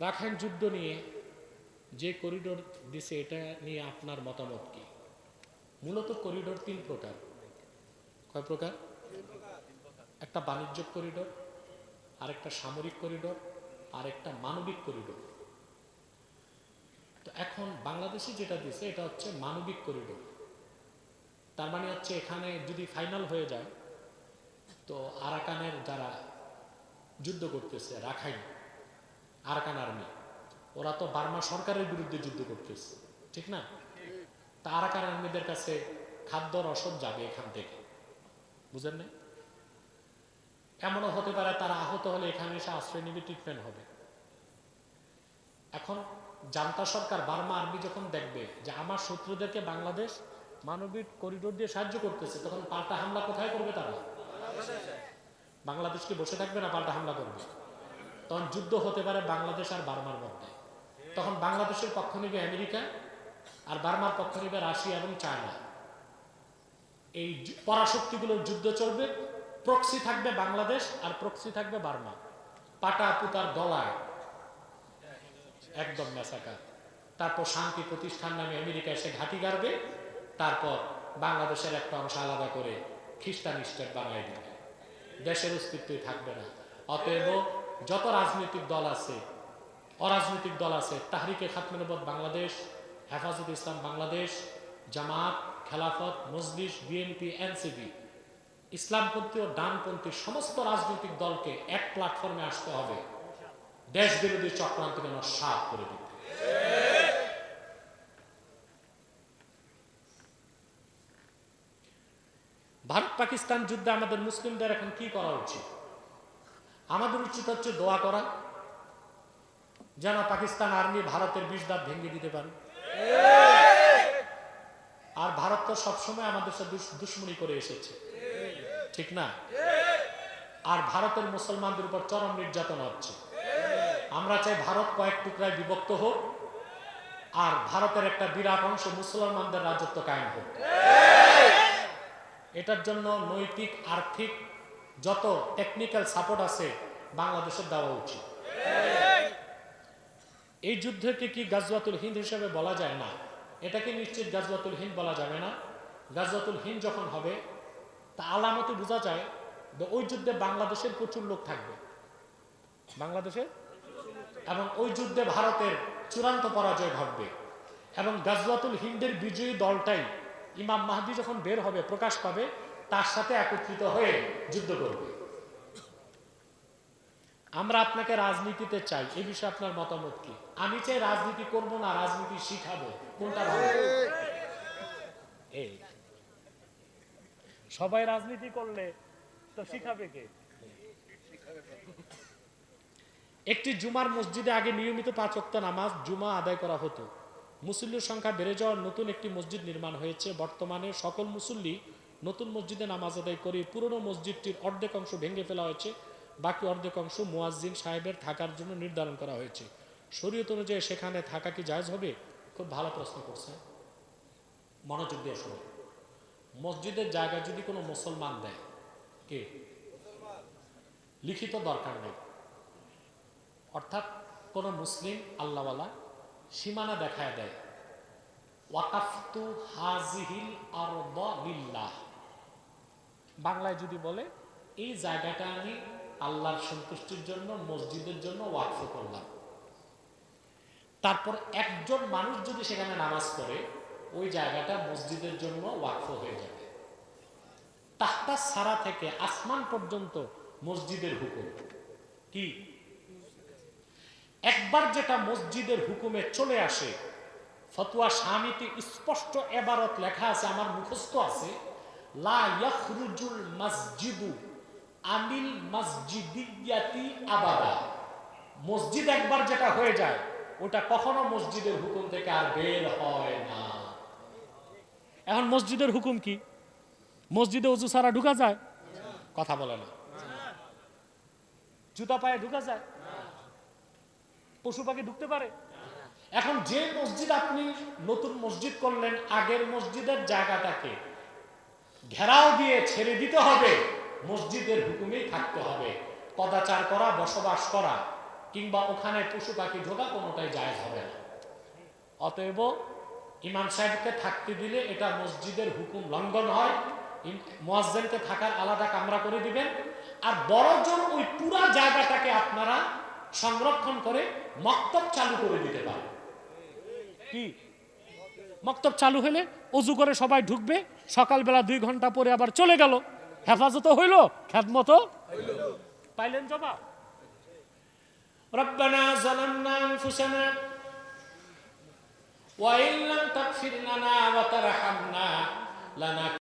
Rakhine যুদ্ধ নিয়ে যে করিডোর দিছে, এটা নিয়ে আপনার মতামত কি? মূলত করিডোর তিন প্রকার। কয় প্রকার? একটা বাণিজ্য করিডোর, আরেকটা সামরিক করিডোর আর একটা মানবিক করিডোর। তো এখন বাংলাদেশে যেটা দিছে, এটা হচ্ছে মানবিক করিডোর। তার মানে হচ্ছে এখানে যদি ফাইনাল হয়ে যায়, তো আরাকানের যারা যুদ্ধ করতেছে, রাখাইন আরাকান আর্মি। ওরা তো বার্মা সরকারের বিরুদ্ধে যুদ্ধ করতেছে, ঠিক না? তা আরাকান আর্মিদের কাছে খাদ্য রসদ যাবে এখান থেকে। বুঝেন না এমনও হতে পারে তারা আহত হলে এখানে এসে আশ্রয় নিবে ট্রিটমেন্ট হবে। এখন জান্তা সরকার বার্মা আর্মি যখন দেখবে যে আমার শত্রুদেরকে বাংলাদেশ মানবিক করিডোর দিয়ে সাহায্য করতেছে, তখন পাল্টা হামলা কোথায় করবে তারা? বাংলাদেশকে বসে থাকবে না পাল্টা হামলা করবে? তখন যুদ্ধ হতে পারে বাংলাদেশ আর বার্মার মধ্যে। তখন বাংলাদেশের পক্ষ নেবে আমেরিকা আর বার্মার পক্ষ নেবে রাশিয়া এবং চায়না। এই পরাশক্তিগুলোর যুদ্ধ চলবে প্রক্সি থাকবে বাংলাদেশ আর প্রক্সি থাকবে বার্মা। পাটা পুতার গলায়। একদম মেসাকার তারপর শান্তি প্রতিষ্ঠান নামে আমেরিকা এসে ঘাঁটি গাড়বে, তারপর বাংলাদেশের একটা অংশ আলাদা করে খ্রিস্টান স্টেট বানাই দিবে। দেশের অস্তিত্বই থাকবে না। অতএব যত রাজনৈতিক দল আছে, অরাজনৈতিক দল আছে, তাহরিকে খাতমেনবদ বাংলাদেশ, হেফাজত ইসলাম বাংলাদেশ, জামাত, খেলাফত, মজলিস, বিএনপি, এনসিপি, ইসলামপন্থী ও ডানপন্থী সমস্ত রাজনৈতিক দলকে এক প্ল্যাটফর্মে আসতে হবে। দেশ বিরোধী চক্রান্ত চক্রান্তকে নস্বাত করে দিতে। ভারত পাকিস্তান যুদ্ধে আমাদের মুসলিমদের এখন কি করা উচিত? আমাদের উচিত হচ্ছে দোয়া করা, যেন পাকিস্তান আর্মি ভারতের বিষ দাঁত ভেঙে দিতে পারে। আর ভারত তো সবসময় আমাদের সাথে দুশ- দুশ্মনী করে এসেছে। ঠিক না? আর ভারতের মুসলমানদের উপর চরম নির্যাতন হচ্ছে। আমরা চাই ভারত কয়েক টুকরায় বিভক্ত হোক, আর ভারতের একটা বিরাট অংশ মুসলমানদের রাজত্ব কায়েম হোক। এটার জন্য নৈতিক, আর্থিক যত টেকনিক্যাল সাপোর্ট আছে, বাংলাদেশের দেওয়া উচিত। এই যুদ্ধকে কি গাজওয়াতুল হিন্দ হিসেবে বলা যায় না? এটাকে নিশ্চিত গাজওয়াতুল হিন্দ বলা যাবে না? গাজওয়াতুল হিন্দ যখন হবে, তা আলামতে বোঝা যায় ওই যুদ্ধে বাংলাদেশের প্রচুর লোক থাকবে। বাংলাদেশের? এবং ওই যুদ্ধে ভারতের চূড়ান্ত পরাজয় ঘটবে। এবং গাজওয়াতুল হিন্দের বিজয়ী দলটাই ইমাম মাহাদি যখন বের হবে, প্রকাশ পাবে তার সাথে একত্রিত হয়ে যুদ্ধ করবে। আমরা আপনাকে রাজনীতিতে চাই এই বিষয়ে আপনার মতামত কি? আমি চাই রাজনীতি করব না রাজনীতি শিখাবো। কোনটা ভালো? এই। সবাই রাজনীতি করলে তো শিখাবে কে? একটি জুমার মসজিদে আগে নিয়মিত পাঁচ ওয়াক্ত নামাজ জুমা আদায় করা হতো। মুসল্লির সংখ্যা বেড়ে যাওয়ার নতুন একটি মসজিদ নির্মাণ হয়েছে। বর্তমানে সকল মুসল্লি নতুন মসজিদে নামাজ আদায় করে, পুরনো মসজিদটির অর্ধেক অংশ ভেঙে ফেলা হয়েছে, বাকি অর্ধেক অংশ মুয়াজ্জিন সাহেবের থাকার জন্য নির্ধারণ করা হয়েছে। শরীয়ত অনুযায়ী সেখানে থাকা কি জায়জ হবে? খুব ভালো প্রশ্ন করছে। মনোযোগ দিয়ে শোনো মসজিদের জায়গা যদি কোনো মুসলমান দেয়, কে? লিখিত দরকার নেই। অর্থাৎ কোনো মুসলিম আল্লাহওয়ালা সীমানা দেখায় দেয়। বাংলায় যদি বলে, এই জায়গাটা আমি আল্লাহর সন্তুষ্টির জন্য, মসজিদের জন্য ওয়াকফ করলাম। তারপর একজন মানুষ যদি সেখানে নামাজ পড়ে, ওই জায়গাটা মসজিদের জন্য ওয়াকফ হয়ে যাবে। তাহতা সারা থেকে আসমান পর্যন্ত মসজিদের হুকুম। কি? একবার যেটা মসজিদের হুকুমে চলে আসে ফতুয়া স্বামীতে স্পষ্ট এবারত লেখা আছে, আমার মুখস্থ আছে। মসজিদু একবার যেটা হয়ে যায়, ওটা কখনো মসজিদের হুকুম থেকে আর বের হয় না। এখন মসজিদের হুকুম কি? মসজিদে উঁচু সারা ঢুকা যায়? কথা বলে না। জুতা পায়ে ঢুকা যায়? পশু পাখি ঢুকতে পারে? এখন যে মসজিদ আপনি নতুন মসজিদ করলেন, আগের মসজিদের জায়গাটাকে ঘেরাও দিয়ে ছেড়ে দিতে হবে, মসজিদের হুকুমেই থাকতে হবে। কদাচার করা, বসবাস করা, কিংবা ওখানে পশু পাখি ঢোকা কোনোটাই জায়েজ হবে না। অতএব ইমাম সাহেবকে থাকতে দিলে এটা মসজিদের হুকুম লঙ্ঘন হয়। মোয়াজ্জেনকে থাকার আলাদা কামরা করে দিবেন। আর বড়জন ওই পুরা জায়গাটাকে আপনারা সংরক্ষণ করে মক্তব চালু করে দিতে পারেন। কি মক্তব চালু হলে অজু করে সবাই ঢুকবে সকালবেলা দুই ঘন্টা পরে আবার চলে গেল হেফাজত হইল খ্যাতমত পাইলেন জবাব ربنا ظلمنا أنفسنا وإن لم تغفر لنا وترحمنا لنا